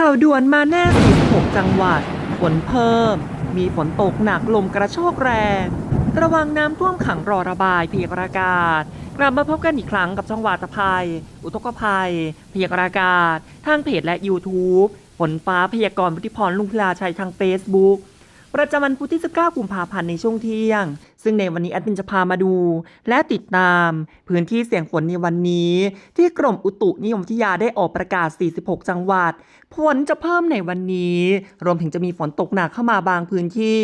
ข่าวด่วนมาแน่ 46 จังหวัด ฝนเพิ่ม มีฝนตกหนักลมกระโชกแรง ระวังน้ำท่วมขังรอระบายเพียกรณ์อากาศ กลับมาพบกันอีกครั้งกับช่องวาตภัย อุทกภัย เพียกรณ์อากาศ ทางเพจและ YouTube ฝนฟ้าพยากรณ์วุฒิพรลุงพลาชัยทาง Facebook ประจำวันพุธที่ 19 กุมภาพันธ์ในช่วงเที่ยง ซึ่งในวันนี้แอดมินจะพามาดู และติดตาม พื้นที่เสี่ยงฝนในวันนี้ ที่กรมอุตุนิยมวิทยาได้ออกประกาศ 46 จังหวัดฝนจะเพิ่มในวันนี้ รวมถึงจะมีฝนตกหนักเข้ามาบางพื้นที่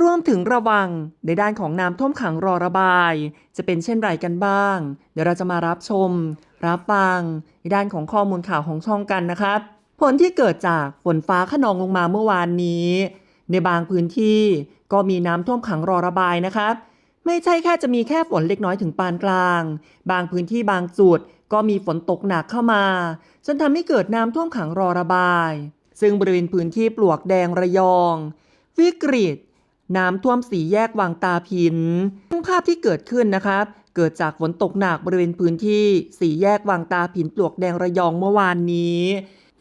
รวมถึงระวังในด้านของน้ำท่วมขังรอระบาย จะเป็นเช่นไรกันบ้าง เดี๋ยวเราจะมารับชม รับฟัง ในด้านของข้อมูลข่าวของช่องกันนะครับ ผลที่เกิดจากฝนฟ้าขนองลงมาเมื่อวานนี้ ในบางพื้นที่ก็มีน้ำท่วมขังรอระบายนะครับ ไม่ใช่แค่จะมีแค่ฝนเล็กน้อยถึงปานกลาง บางพื้นที่บางจุดก็มีฝนตกหนักเข้ามา จนทำให้เกิดน้ำท่วมขังรอระบาย ซึ่งบริเวณพื้นที่ปลวกแดงระยอง วิกฤต น้ำท่วมสีแยกวังตาพินภาพที่เกิดขึ้นนะครับ เกิดจากฝนตกหนักบริเวณพื้นที่สีแยกวังตาพินปลวกแดงระยองเมื่อวานนี้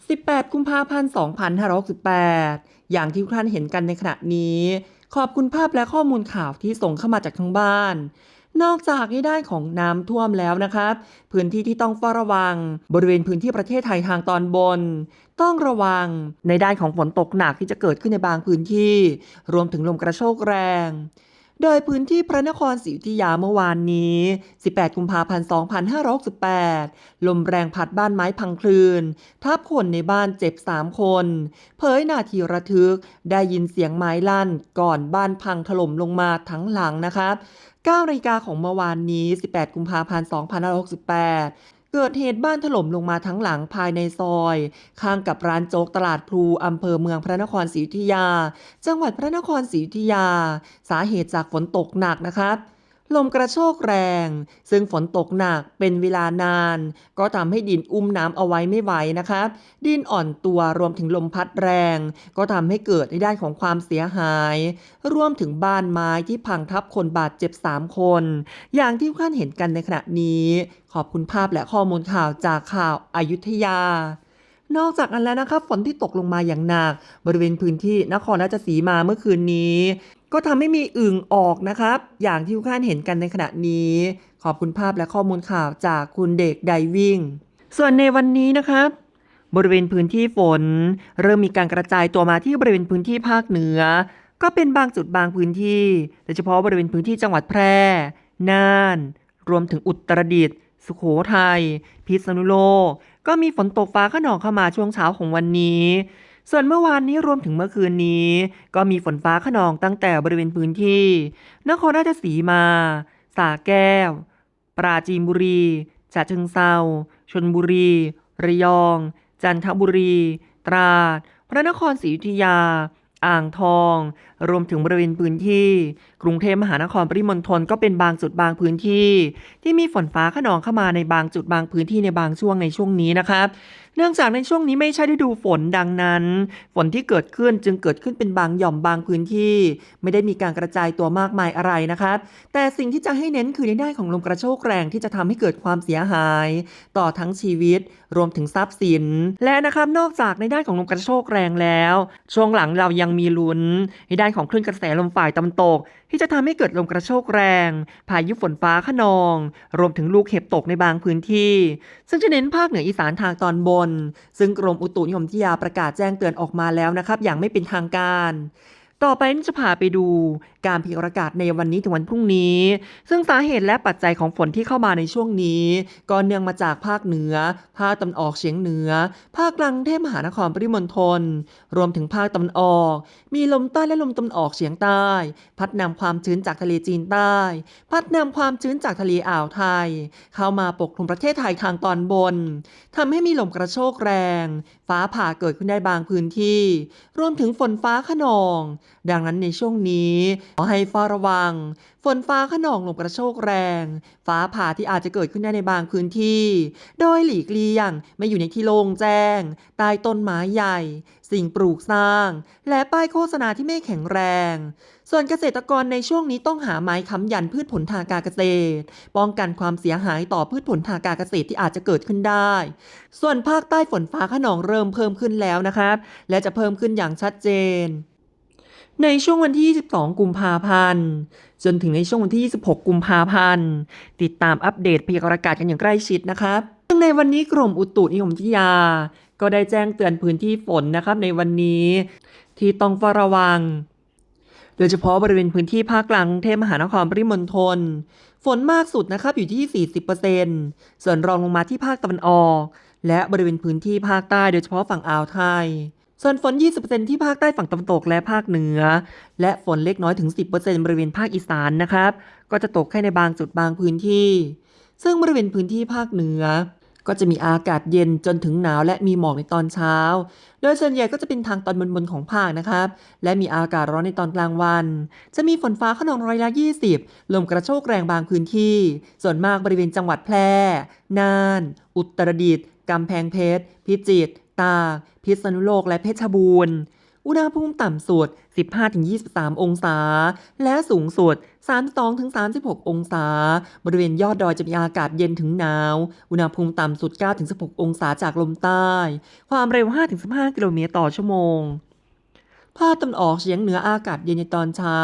18 กุมภาพันธ์ 2568 อย่างที่ทุกท่านเห็นกันในขณะนี้ ขอบคุณภาพและข้อมูลข่าวที่ส่งเข้ามาจากทางบ้าน นอกจากในด้านของน้ำท่วมแล้วนะครับ พื้นที่ที่ต้องเฝ้าระวัง บริเวณพื้นที่ประเทศไทยทางตอนบน ต้องระวัง ในด้านของฝนตกหนักที่จะเกิดขึ้นในบางพื้นที่ รวมถึงลมกระโชกแรง โดยพื้นที่พระนครศรีอยุธยาเมื่อวานนี้ 18 กุมภาพันธ์ 2568 ลมแรงพัดบ้านไม้พังคลืน ทับคนในบ้านเจ็บ 3 คน เผยนาทีระทึก ได้ยินเสียงไม้ลั่น ก่อนบ้านพังถล่มลงมาทั้งหลังนะครับ9นาฬิกาของเมื่อวานนี้ 18 กุมภาพันธ์ 2568 เกิดเหตุบ้านถล่มลงมาทั้งหลังภายในซอย ข้างกับร้านโจ๊กตลาดพลูอำเภอเมืองพระนครศรีอยุธยา จังหวัดพระนครศรีอยุธยา สาเหตุจากฝนตกหนักนะครับ ลมกระโชกแรง ซึ่งฝนตกหนักเป็นเวลานาน ก็ทำให้ดินอุ้มน้ำเอาไว้ไม่ไหวนะครับดินอ่อนตัวรวมถึงลมพัดแรง ก็ทำให้เกิดในด้านของความเสียหาย รวมถึงบ้านไม้ที่พังทับคนบาดเจ็บ 3 คน อย่างที่ทุกท่านเห็นกันในขณะนี้ ขอบคุณภาพและข้อมูลข่าวจากข่าวอายุทยา นอกจากนั้นแล้วนะครับฝนที่ตกลงมาอย่างหนัก บริเวณพื้นที่นครราชสีมาเมื่อคืนนี้ ก็ทำให้มีอึ่งออกนะครับ อย่างที่ทุกท่านเห็นกันในขณะนี้ ขอบคุณภาพและข้อมูลข่าวจากคุณเด็กไดวิ่ง ส่วนในวันนี้นะครับบริเวณพื้นที่ฝน เริ่มมีการกระจายตัวมาที่บริเวณพื้นที่ภาคเหนือ ก็เป็นบางจุดบางพื้นที่โดยเฉพาะบริเวณพื้นที่จังหวัดแพร่ น่าน รวมถึงอุตรดิตถ์สุโขทัยพิษณุโลก ก็มีฝนตกฟ้าขนองเข้ามาช่วงเช้าของวันนี้ ส่วนเมื่อวานนี้รวมถึงเมื่อคืนนี้ ก็มีฝนฟ้าขนองตั้งแต่บริเวณพื้นที่ นครราชสีมา สาแก้ว ปราจีนบุรีฉะเชิงเซาชนบุรี ระยอง จันทบุรี ตราด พระนครศรีอยุธยา อ่างทอง รวมถึงบริเวณพื้นที่ กรุงเทพมหานครปริมณฑลก็เป็นบางจุดบางพื้นที่ ที่มีฝนฟ้าขนองเข้ามาในบางจุดบางพื้นที่ในบางช่วงในช่วงนี้นะครับ เนื่องจากในช่วงนี้ไม่ใช่ฤดูฝนดังนั้น ฝนที่เกิดขึ้นจึงเกิดขึ้นเป็นบางหย่อมบางพื้นที่ ไม่ได้มีการกระจายตัวมากมายอะไรนะครับ แต่สิ่งที่จะให้เน้นคือในด้านของลมกระโชกแรงที่จะทำให้เกิดความเสียหาย ต่อทั้งชีวิต รวมถึงทรัพย์สิน และนะครับนอกจากในด้านของลมกระโชกแรงแล้ว ช่วงหลังเรายังมีลุ้นในด้านของคลื่นกระแสลมฝ่ายตะวันตกที่จะทำให้เกิดลมกระโชกแรง พายุฝนฟ้าขนอง รวมถึงลูกเห็บตกในบางพื้นที่ ซึ่งจะเน้นภาคเหนืออีสานทางตอนบน ซึ่งกรมอุตุนิยมวิทยาประกาศแจ้งเตือนออกมาแล้วนะครับ อย่างไม่เป็นทางการ ต่อไปนี้จะพาไปดู การพยากรณ์อากาศในวันนี้ถึงวันพรุ่งนี้ ซึ่งสาเหตุและปัจจัยของฝนที่เข้ามาในช่วงนี้ ก็เนื่องมาจากภาคเหนือ ภาคตะวันออกเฉียงเหนือ ภาคกลางเทพมหานครปริมณฑลรวมถึงภาคตะวันออก มีลมใต้และลมตะวันออกเฉียงใต้ พัดนำความชื้นจากทะเลจีนใต้ พัดนำความชื้นจากทะเลอ่าวไทย เข้ามาปกคลุมประเทศไทยทางตอนบนทำให้มีลมกระโชกแรง ฟ้าผ่าเกิดขึ้นได้บางพื้นที่ รวมถึงฝนฟ้าขนอง ดังนั้นในช่วงนี้ขอให้เฝ้าระวัง ฝนฟ้าขนองลมกระโชกแรง ฟ้าผ่าที่อาจจะเกิดขึ้นได้ในบางพื้นที่ โดยหลีกเลี่ยงไม่อยู่ในที่โล่งแจ้ง ใต้ต้นไม้ใหญ่ สิ่งปลูกสร้าง และป้ายโฆษณาที่ไม่แข็งแรง ส่วนเกษตรกรในช่วงนี้ต้องหาไม้ค้ำยันพืชผลทางการเกษตร ป้องกันความเสียหายต่อพืชผลทางการเกษตรที่อาจจะเกิดขึ้นได้ ส่วนภาคใต้ฝนฟ้าขนองเริ่มเพิ่มขึ้นแล้วนะครับ และจะเพิ่มขึ้นอย่างชัดเจน ในช่วงวันที่ 22 กุมภาพันธ์ จนถึงในช่วงวันที่ 26 กุมภาพันธ์ ติดตามอัปเดตพยากรณ์อากาศกันอย่างใกล้ชิดนะครับซึ่งในวันนี้กรมอุตุนิยมวิทยา ก็ได้แจ้งเตือนพื้นที่ฝนนะครับในวันนี้ที่ต้องเฝ้าระวัง โดยเฉพาะบริเวณพื้นที่ภาคกลางกรุงเทพมหานครปริมณฑล ฝนมากสุดนะครับอยู่ที่ 40%ส่วนรองลงมาที่ภาคตะวันออก และบริเวณพื้นที่ภาคใต้โดยเฉพาะฝั่งอ่าวไทย ส่วนฝน 20%ที่ภาคใต้ฝั่งตะวันตกและภาคเหนือ และฝนเล็กน้อยถึง 10%บริเวณภาคอีสานนะครับ ก็จะตกแค่ในบางจุดบางพื้นที่ ซึ่งบริเวณพื้นที่ภาคเหนือ ก็จะมีอากาศเย็นจนถึงหนาวและมีหมอกในตอนเช้า โดยส่วนใหญ่ก็จะเป็นทางตอนบนๆของภาคนะครับ และมีอากาศร้อนในตอนกลางวัน จะมีฝนฟ้าขนองร้อยละ20 ลมกระโชกแรงบางพื้นที่ ส่วนมากบริเวณจังหวัดแพร่ น่าน อุตรดิตถ์กำแพงเพชร พิจิตร ตากพิษณุโลกและเพชรบูรณ์ อุณหภูมิต่ำสุด 15-23 องศา และสูงสุด 32-36 องศา บริเวณยอดดอยจะมีอากาศเย็นถึงหนาว อุณหภูมิต่ำสุด 9-16 องศาจากลมใต้ ความเร็ว 5-15 กิโลเมตรต่อชั่วโมงภาคตะวันออกเฉียงเหนืออากาศเย็นในตอนเช้า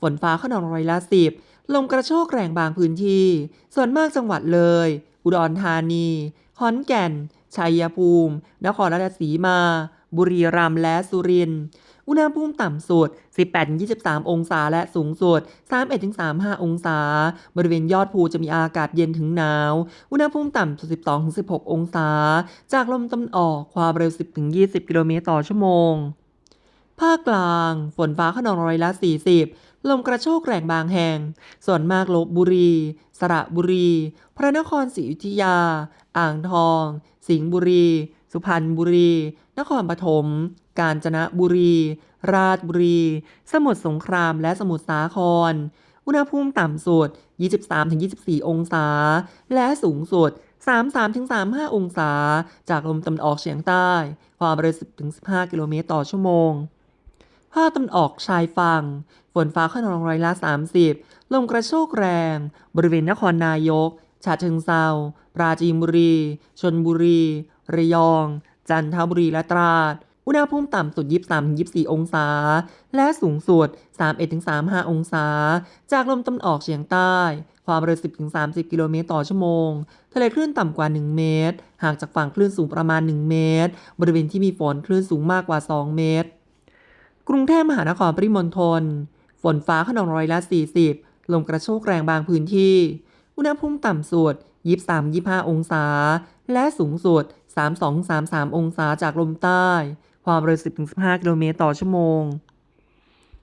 ฝนฟ้าขนองร้อยละสิบ ลมกระโชกแรงบางพื้นที่ ส่วนมากจังหวัดเลย อุดรธานี ขอนแก่น ชัยภูมิ นครราชสีมา บุรีรัมย์และสุรินทร์อุณหภูมิต่ำสุด 18-23 องศาและสูงสุด 31-35 องศา บริเวณยอดภูจะมีอากาศเย็นถึงหนาว อุณหภูมิต่ำสุด 12-16 องศา จากลมตะวันออกความเร็ว 10-20 กิโลเมตรต่อชั่วโมง ภาคกลาง ฝนฟ้าขนองร้อยละ 40 ลมกระโชกแรงบางแห่ง ส่วนมากลบบุรี สระบุรี พระนครศรีอยุธยา อ่างทอง สิงห์บุรี สุพรรณบุรี นครปฐม กาญจนบุรี ราชบุรี สมุทรสงครามและสมุทรสาคร อุณหภูมิต่ำสุด 23-24 องศา และสูงสุด 33-35 องศา จากลมตะวันออกเฉียงใต้ ความเร็ว10-15 กิโลเมตรต่อชั่วโมงภาคตะวันออกชายฝั่ง ฝนฟ้าขนองร้อยละ 30 ลมกระโชกแรง บริเวณนครนายก ฉะเชิงเซาปราจีนบุรี ชนบุรี ระยอง จันทบุรีและตราด อุณหภูมิต่ำสุด 23-24 องศา และสูงสุด 31-35 องศา จากลมตะวันออกเฉียงใต้ ความเร็ว 10-30 กิโลเมตรต่อชั่วโมง ทะเลคลื่นต่ำกว่า 1 เมตร ห่างจากฝั่งคลื่นสูงประมาณ 1 เมตร บริเวณที่มีฝนคลื่นสูงมากกว่า 2 เมตร กรุงเทพมหานครปริมณฑล ฝนฟ้าขนองร้อยละ 40 ลมกระโชกแรงบางพื้นที่ อุณหภูมิต่ำสุด 23-25 องศา และสูงสุด 32-33 องศาจากลมใต้ ความเร็ว 10-15 กิโลเมตรต่อชั่วโมง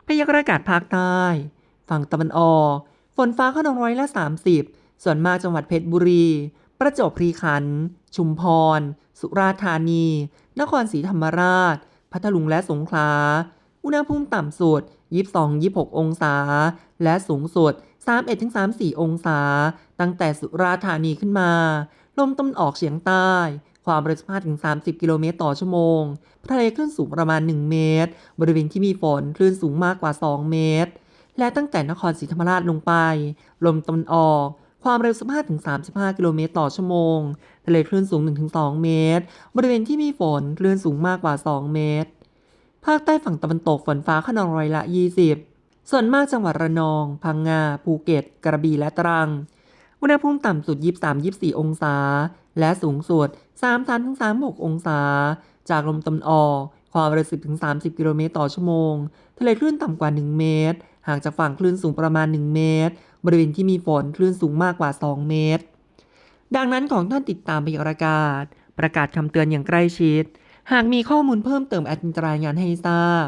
พยากรณ์อากาศภาคใต้ ฝั่งตะวันออก ฝนฟ้าขนองร้อยละ 30 ส่วนมากจังหวัดเพชรบุรี ประจวบคีรีขันธ์ ชุมพร สุราษฎร์ธานี นครศรีธรรมราช พัทลุงและสงขลา อุณหภูมิต่ำสุด 22-26 องศา และสูงสุด 31-34 องศา ตั้งแต่สุราษฎร์ธานีขึ้นมา ลมตะวันออกเฉียงใต้ ความเร็ว15-30 กิโลเมตรต่อชั่วโมง ทะเลคลื่นสูงประมาณ 1 เมตร บริเวณที่มีฝนคลื่นสูงมากกว่า 2 เมตร และตั้งแต่นครศรีธรรมราชลงไป ลมตะวันออกความเร็ว 15-35 กิโลเมตรต่อชั่วโมง ทะเลคลื่นสูง 1-2 เมตร บริเวณที่มีฝนคลื่นสูงมากกว่า 2 เมตร ภาคใต้ฝั่งตะวันตกฝนฟ้าขนองร้อยละ 20 ส่วนมากจังหวัดระนอง พังงา ภูเก็ต กระบี่และตรัง อุณหภูมิต่ำสุด 23-24 องศา และสูงสุด33-36 องศา จากลมตะวันออก ความเร็ว 10-30 กิโลเมตรต่อชั่วโมง ทะเลคลื่นต่ำกว่า 1 เมตร ห่างจากฝั่งคลื่นสูงประมาณ 1 เมตร บริเวณที่มีฝนคลื่นสูงมากกว่า 2 เมตร ดังนั้นของท่านติดตามพยากรณ์อากาศ ประกาศคำเตือนอย่างใกล้ชิด หากมีข้อมูลเพิ่มเติมแอดมินจะรายงานให้ทราบ